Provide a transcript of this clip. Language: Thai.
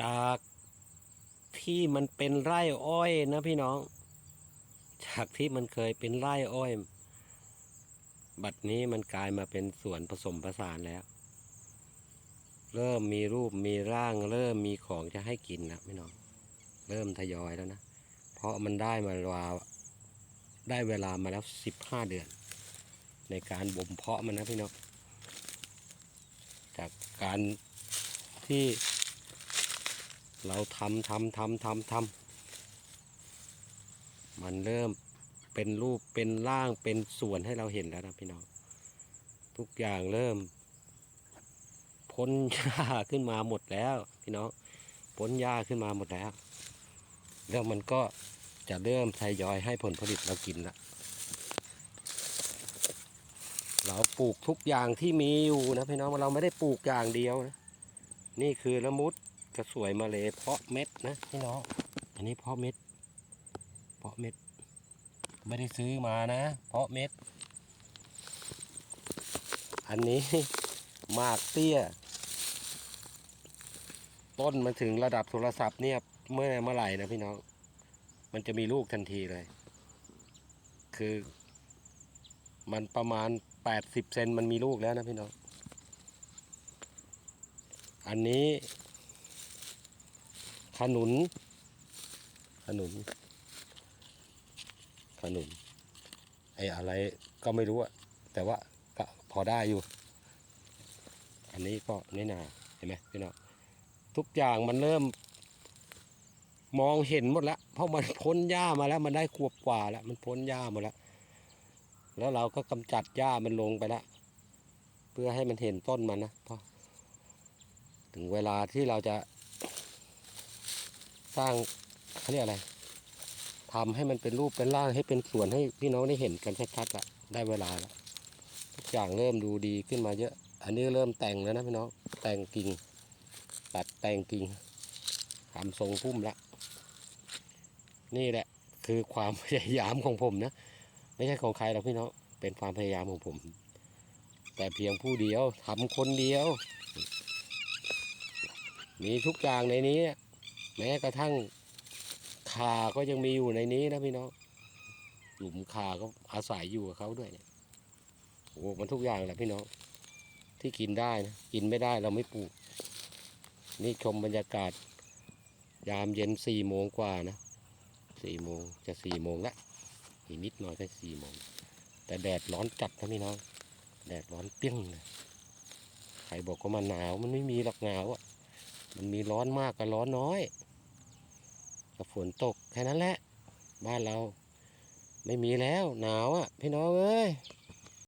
จากที่มันเป็นไร่อ้อยนะพี่น้อง จากที่มันเคยเป็นไร่อ้อย บัดนี้มันกลายมาเป็นสวนผสมผสานแล้ว เริ่มมีรูปมีร่าง เริ่มมีของจะให้กินแล้วพี่น้อง เริ่มทยอยแล้วนะ เพราะมันได้มาวาได้เวลามาแล้วสิบห้าเดือน ในการบ่มเพาะมันนะพี่น้อง จากการที่ เราทำทำทำทำทำมันเริ่มเป็นรูปเป็นร่างเป็นส่วนให้เราเห็นแล้วนะพี่น้อง ทุกอย่างเริ่ม พ้นหญ้าขึ้นมาหมดแล้ว พี่น้องพ้นหญ้าขึ้นมาหมดแล้ว แล้วมันก็จะเริ่มทยอยให้ผลผลิตเรากินละเราปลูกทุกอย่างที่มีอยู่นะพี่น้องเราไม่ได้ปลูกอย่างเดียวนะนี่คือละมุด กระสวยมาเลยเพาะเม็ดนะพี่น้องอันนี้เพาะเม็ด เพาะเม็ด ไม่ได้ซื้อมานะ เพาะเม็ด อันนี้มากเตี้ย ต้นมันถึงระดับโทรศัพท์เนี่ยเมื่อเมื่อไหร่นะพี่น้อง มันจะมีลูกทันทีเลย คือ มันประมาณแปดสิบเซนมันมีลูกแล้วนะพี่น้อง อันนี้ นุน ขนุน ขนุน ไอ้อะไรก็ไม่รู้อะแต่ว่าก็พอได้อยู่ อันนี้ก็นี่นาเห็นไหมพี่น้องทุกอย่างมันเริ่ม มองเห็นหมดแล้ว เพราะมันพ้นหญ้ามาแล้ว มันได้ขวบกว่าแล้ว มันพ้นหญ้าหมดแล้ว แล้วเราก็กำจัดหญ้ามันลงไปแล้วเพื่อให้มันเห็นต้นมันนะเพราะถึงเวลาที่เราจะ สร้างเขาเรียกอะไรทำให้มันเป็นรูปเป็นร่างให้เป็นส่วนให้พี่น้องได้เห็นกันชัดๆละได้เวลาล้วทุกอย่างเริ่มดูดีขึ้นมาเยอะ อันนี้เริ่มแต่งแล้วนะพี่น้องแต่งกิ่งตัดแต่งกิ่งทำทรงพุ่มละนี่แหละคือความพยายามของผมนะ ไม่ใช่ของใครหรอกพี่น้องเป็นความพยายามของผม แต่เพียงผู้เดียวทำคนเดียว มีทุกอย่างในนี้ แม้กระทั่งขาก็ยังมีอยู่ในนี้นะพี่น้องหลุมขาก็อาศัยอยู่กับเขาด้วยเนี่ยโอ้มันทุกอย่างแหละพี่น้องที่กินได้นะกินไม่ได้เราไม่ปลูก นี่ชมบรรยากาศ ยามเย็นสี่โมงกว่านะสี่โมงจะสี่โมงละอีกนิดหน่อยก็สี่โมง แต่แดดร้อนจัดนะพี่น้อง แดดร้อนเปรี้ยงเลยใครบอกว่ามันหนาวมันไม่มีหรอกหนาวอะ มันมีร้อนมากกับร้อนน้อย กับฝนตกแค่นั้นแหละ บ้านเรา ไม่มีแล้ว หนาวอะ พี่น้องเอ้ย